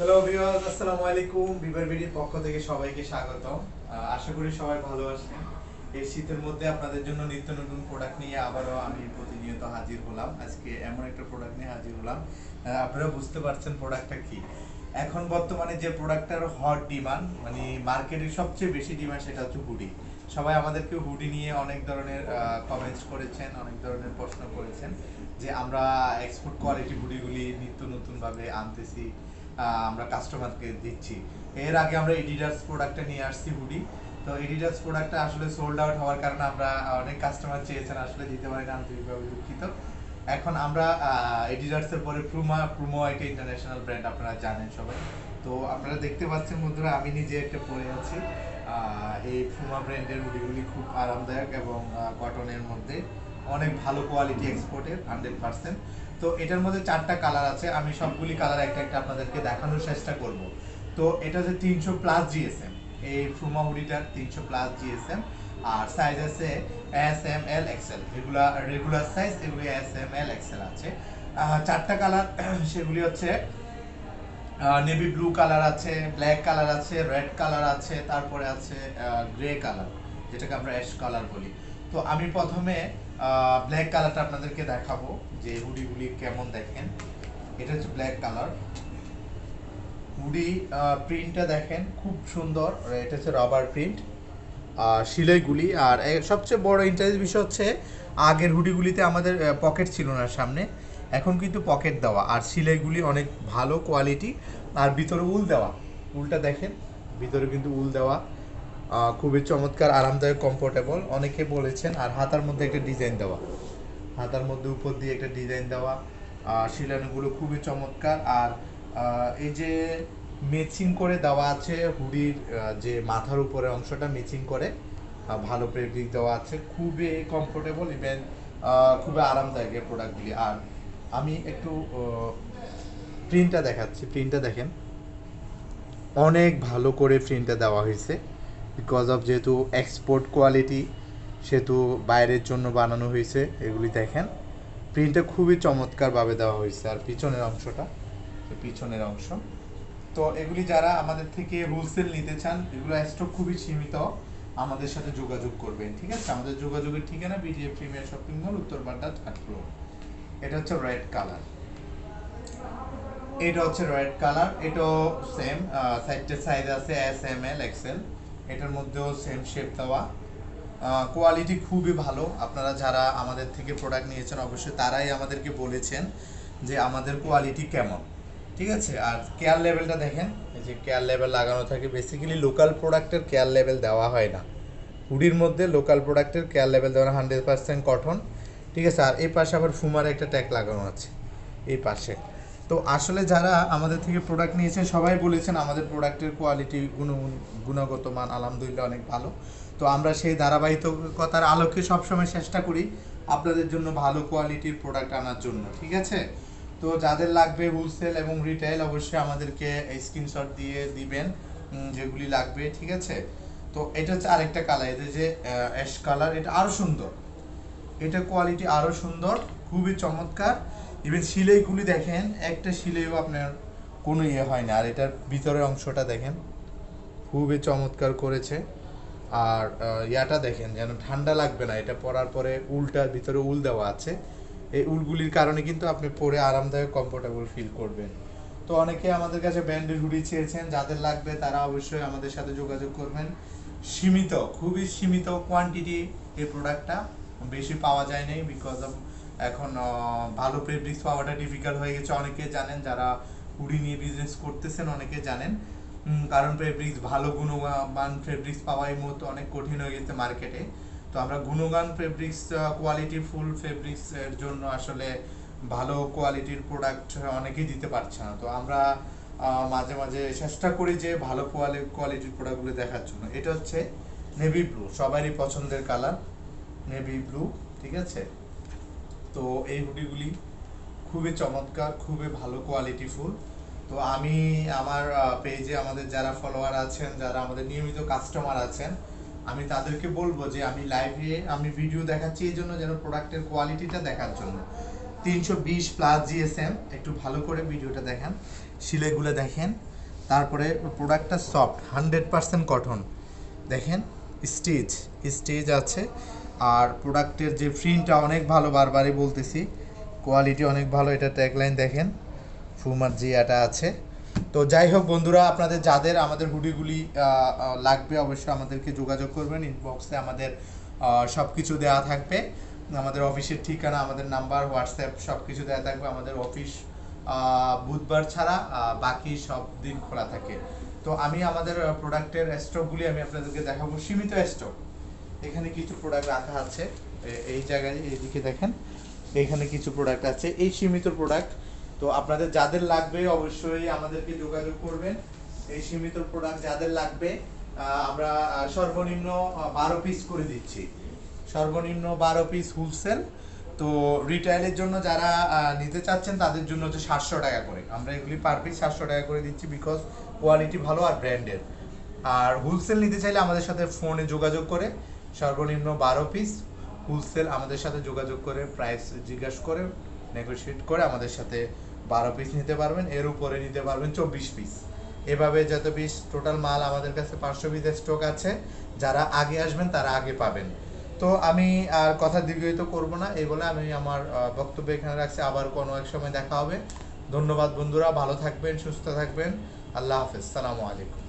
Hello viewers আসসালামু আলাইকুম। Bieber বিডির পক্ষ থেকে সবাইকে স্বাগত আশা করি সবাই ভালো আছেন। এই শীতের মধ্যে আপনাদের জন্য নিত্য নতুন প্রোডাক্ট নিয়ে আবারও আমি প্রতিনিয়ত হাজির হলাম। আজকে এমন একটা প্রোডাক্ট নিয়ে হাজির হলাম। আপনারা বুঝতে পারছেন প্রোডাক্টটা কি। এখন বর্তমানে যে প্রোডাক্টটার হট ডিমান্ড মানে মার্কেটের সবচেয়ে বেশি ডিমান্ড সেটা হচ্ছে হুডি সবাই আমাদেরকে হুডি নিয়ে অনেক ধরনের কমেন্টস করেছেন, অনেক ধরনের প্রশ্ন করেছেন যে আমরা এক্সপোর্ট কোয়ালিটি হুডিগুলি নিত্য নতুনভাবে আনতেছি। আমরা কাস্টমারকে দিচ্ছি। এর আগে আমরা এডিডাস প্রোডাক্টটা নিয়ে আসছি হুডি। তো এডিডাস প্রোডাক্টটা আসলে সোল্ড আউট হওয়ার কারণে আমরা অনেক কাস্টমার চেয়েছেন আসলে দিতে পারি না, আন্তরিকভাবে দুঃখিত। এখন আমরা এডিডাস এর পরে প্রুমা প্রুমো একটা ইন্টারন্যাশনাল ব্র্যান্ড আপনারা জানেন সবাই। তো আপনারা দেখতে পাচ্ছেন বন্ধুরা, আমি নিজে একটা পরে আছি। এই প্রুমা ব্র্যান্ডের হুডিগুলি খুব আরামদায়ক এবং কটনের মধ্যে অনেক ভালো কোয়ালিটি এক্সপোর্টের হান্ড্রেড পার্সেন্ট তো এটার মধ্যে চারটা কালার আছে, আমি সবগুলি কালার একটা একটা আপনাদেরকে দেখানোর চেষ্টা করব। তো এটা যে তিনশো প্লাস জিএসএম এই ফ্রুমা হুডিটার তিনশো প্লাস জিএসএম আর সাইজ আছে এস এম এল এক্সেল এগুলা রেগুলার সাইজ এগুলি এস এম এল এক্সেল আছে। চারটা কালার সেগুলি হচ্ছে নেভি ব্লু কালার আছে ব্ল্যাক কালার আছে রেড কালার আছে, তারপরে আছে গ্রে কালার যেটাকে আমরা অ্যাশ কালার বলি। তো আমি প্রথমে ব্ল্যাক কালারটা আপনাদেরকে দেখাবো যে হুডিগুলি কেমন দেখেন। এটা হচ্ছে ব্ল্যাক কালার হুডি প্রিন্টটা দেখেন, খুব সুন্দর। এটা হচ্ছে রাবার প্রিন্ট আর সিলাইগুলি, আর সবচেয়ে বড় ইন্টারেস্ট বিষয় হচ্ছে, আগের হুডিগুলিতে আমাদের পকেট ছিল না সামনে। এখন কিন্তু পকেট দেওয়া। আর সিলাইগুলি অনেক ভালো কোয়ালিটি আর ভিতরে উল দেওয়া। উলটা দেখেন, ভিতরে কিন্তু উল দেওয়া। খুবই চমৎকার, আরামদায়ক কমফোর্টেবল অনেকে বলেছেন, আর হাতার মধ্যে একটা ডিজাইন দেওয়া। হাতার মধ্যে উপর দিয়ে একটা ডিজাইন দেওয়া। আর শিলানুগুলো খুবই চমৎকার। আর এই যে মেচিং করে দেওয়া আছে, হুডির যে মাথার উপরে অংশটা মেচিং করে ভালো ফেব্রিক দেওয়া আছে, খুবই কমফোর্টেবল ইভেন খুবই আরামদায়ক এই প্রোডাক্টগুলি আর আমি একটু প্রিন্টটা দেখাচ্ছি। প্রিন্টটা দেখেন। অনেক ভালো করে প্রিন্টটা দেওয়া হয়েছে। বিকজ অফ যেহেতু এক্সপোর্ট কোয়ালিটি সেহেতু বাইরের জন্য বানানো হয়েছে, এগুলি দেখেন। প্রিন্টটা খুবই চমৎকারভাবে দেওয়া হয়েছে, আর পিছনের অংশটা পিছনের অংশ। তো এগুলি যারা আমাদের থেকে হোলসেল নিতে চান, এগুলো স্টক খুবই সীমিত, আমাদের সাথে যোগাযোগ করবেন, ঠিক আছে? আমাদের যোগাযোগের ঠিকানা বিডিএফ প্রিমিয়ার শপিং মল উত্তর বাড্ডা, থার্ড ফ্লোর। এটা হচ্ছে রেড কালার এটা হচ্ছে রেড কালার এটাও সেম সাইডটা সাইজ আছে এস এম এল এক্সেল এটার মধ্যেও সেম শেপ দেওয়া। কোয়ালিটি খুবই ভালো। আপনারা যারা আমাদের থেকে প্রোডাক্ট নিয়েছেন, অবশ্যই তারাই আমাদেরকে বলেছেন যে আমাদের কোয়ালিটি কেমন। ঠিক আছে? আর কেয়ার লেভেলটা দেখেন। এই যে কেয়ার লেভেল লাগানো থাকে বেসিক্যালি লোকাল প্রোডাক্টের কেয়ার লেভেল দেওয়া হয় না। হুডির মধ্যে লোকাল প্রোডাক্টের কেয়ার লেভেল দেওয়া হান্ড্রেড পার্সেন্ট কটন ঠিক আছে? আর এই পাশে আবার ফুমার একটা ট্যাগ লাগানো আছে। এই পাশে। তো আসলে যারা আমাদের থেকে প্রোডাক্ট নিয়েছেন, সবাই বলেছেন আমাদের প্রোডাক্টের কোয়ালিটি গুণ গুণগত মান আলহামদুলিল্লাহ অনেক ভালো। তো আমরা সেই ধারাবাহিকতার আলোকে সবসময় চেষ্টা করি আপনাদের জন্য ভালো কোয়ালিটির প্রোডাক্ট আনার জন্য, ঠিক আছে? তো যাদের লাগবে হোলসেল এবং রিটেল অবশ্যই আমাদেরকে স্ক্রিনশট দিয়ে দিবেন যেগুলি লাগবে, ঠিক আছে? তো এটা হচ্ছে আরেকটা কালার এটা যে অ্যাশ কালার এটা আরও সুন্দর। এটা কোয়ালিটি আরও সুন্দর, খুবই চমৎকার। ইভেন সিলাইগুলি দেখেন, একটা সিলাইও আপনার কোনো ইয়ে হয় না। আর এটার ভিতরের অংশটা দেখেন, খুবই চমৎকার করেছে। আর ইয়াটা দেখেন, যেন ঠান্ডা লাগবে না। এটা পরার পরে উলটার ভিতরে উল দেওয়া আছে। এই উলগুলির কারণে কিন্তু আপনি পরে আরামদায়ক কমফোর্টেবল ফিল করবেন। তো অনেকে আমাদের কাছে ব্যান্ডের হুডি চেয়েছেন, যাদের লাগবে তারা অবশ্যই আমাদের সাথে যোগাযোগ করবেন। সীমিত, খুবই সীমিত কোয়ান্টিটি এই প্রোডাক্টটা বেশি পাওয়া যায় নাই বিকজ অফ এখন ভালো ফেব্রিক্স পাওয়াটা ডিফিকাল্ট হয়ে গেছে। অনেকে জানেন যারা হুডি নিয়ে বিজনেস করতেছেন, অনেকে জানেন। কারণ ফেব্রিক্স ভালো গুণমান ফেব্রিক্স পাওয়া মুহূর্তে অনেক কঠিন হয়ে গেছে মার্কেটে তো আমরা গুণগান ফেব্রিক্স কোয়ালিটি ফুল ফেব্রিক্স এর জন্য আসলে ভালো কোয়ালিটির প্রোডাক্ট অনেকেই দিতে পারছে না। তো আমরা মাঝে মাঝে চেষ্টা করি যে ভালো কোয়ালিটির প্রোডাক্টগুলো দেখার জন্য। এটা হচ্ছে নেভি ব্লু সবারই পছন্দের কালার নেভি ব্লু ঠিক আছে? তো এই হুডিগুলি খুবই চমৎকার, খুবই ভালো কোয়ালিটি ফুল। তো আমি আমার পেজে আমাদের যারা ফলোয়ার আছেন, যারা আমাদের নিয়মিত কাস্টমার আছেন, আমি তাদেরকে বলব যে আমি লাইভে আমি ভিডিও দেখাচ্ছি এই জন্য যেন প্রোডাক্টের কোয়ালিটিটা দেখার জন্য। তিনশো বিশ প্লাস জিএসএম একটু ভালো করে ভিডিওটা দেখেন সিলেগুলো দেখেন, তারপরে প্রোডাক্টটা সফট হান্ড্রেড পার্সেন্ট কটন দেখেন স্টেজ স্টেজ আছে। আর প্রোডাক্টের যে প্রিন্টটা অনেক ভালো, বারবারই বলতেছি, কোয়ালিটি অনেক ভালো, এটা ট্যাগলাইন দেখেন ফুমার এটা আছে। তো যাই হোক বন্ধুরা, আপনাদের যাদের আমাদের হুডিগুলি লাগবে অবশ্যই আমাদেরকে যোগাযোগ করবেন ইনবক্সে আমাদের সব কিছু দেওয়া থাকবে। আমাদের অফিসের ঠিকানা, আমাদের নাম্বার, হোয়াটসঅ্যাপ সব কিছু দেওয়া থাকবে আমাদের অফিস বুধবার ছাড়া বাকি সব দিন খোলা থাকে। তো আমি আমাদের প্রোডাক্টের স্টকগুলি আমি আপনাদেরকে দেখাবো, সীমিত স্টক এখানে কিছু প্রোডাক্ট রাখা আছে। এই জায়গায় এইদিকে দেখেন, এখানে কিছু প্রোডাক্ট আছে। এই সীমিত প্রোডাক্ট তো আপনাদের যাদের লাগবে অবশ্যই আমাদেরকে যোগাযোগ করবেন। এই সীমিত প্রোডাক্ট যাদের লাগবে আমরা সর্বনিম্ন বারো পিস করে দিচ্ছি। সর্বনিম্ন বারো পিস হোলসেল তো রিটেলের জন্য যারা নিতে চাচ্ছেন, তাদের জন্য হচ্ছে সাতশো টাকা করে। আমরা এগুলি পার পিস সাতশো টাকা করে দিচ্ছি বিকজ কোয়ালিটি ভালো আর ব্র্যান্ডের আর হোলসেল নিতে চাইলে আমাদের সাথে ফোনে যোগাযোগ করে। সর্বনিম্ন বারো পিস হোলসেল আমাদের সাথে যোগাযোগ করে প্রাইস জিজ্ঞাসা করে নেগোশিয়েট করে আমাদের সাথে বারো পিস নিতে পারবেন। এর উপরে নিতে পারবেন চব্বিশ পিস এভাবে যত পিস টোটাল মাল আমাদের কাছে পাঁচশো পিসের স্টক আছে, যারা আগে আসবেন তারা আগে পাবেন। তো আমি আর কথা দীর্ঘায়িত করব না, এই বলে আমি আমার বক্তব্য এখানে রাখছি। আবার কোনো এক সময় দেখা হবে। ধন্যবাদ বন্ধুরা, ভালো থাকবেন, সুস্থ থাকবেন। আল্লাহ হাফেজ। সালামু আলাইকুম।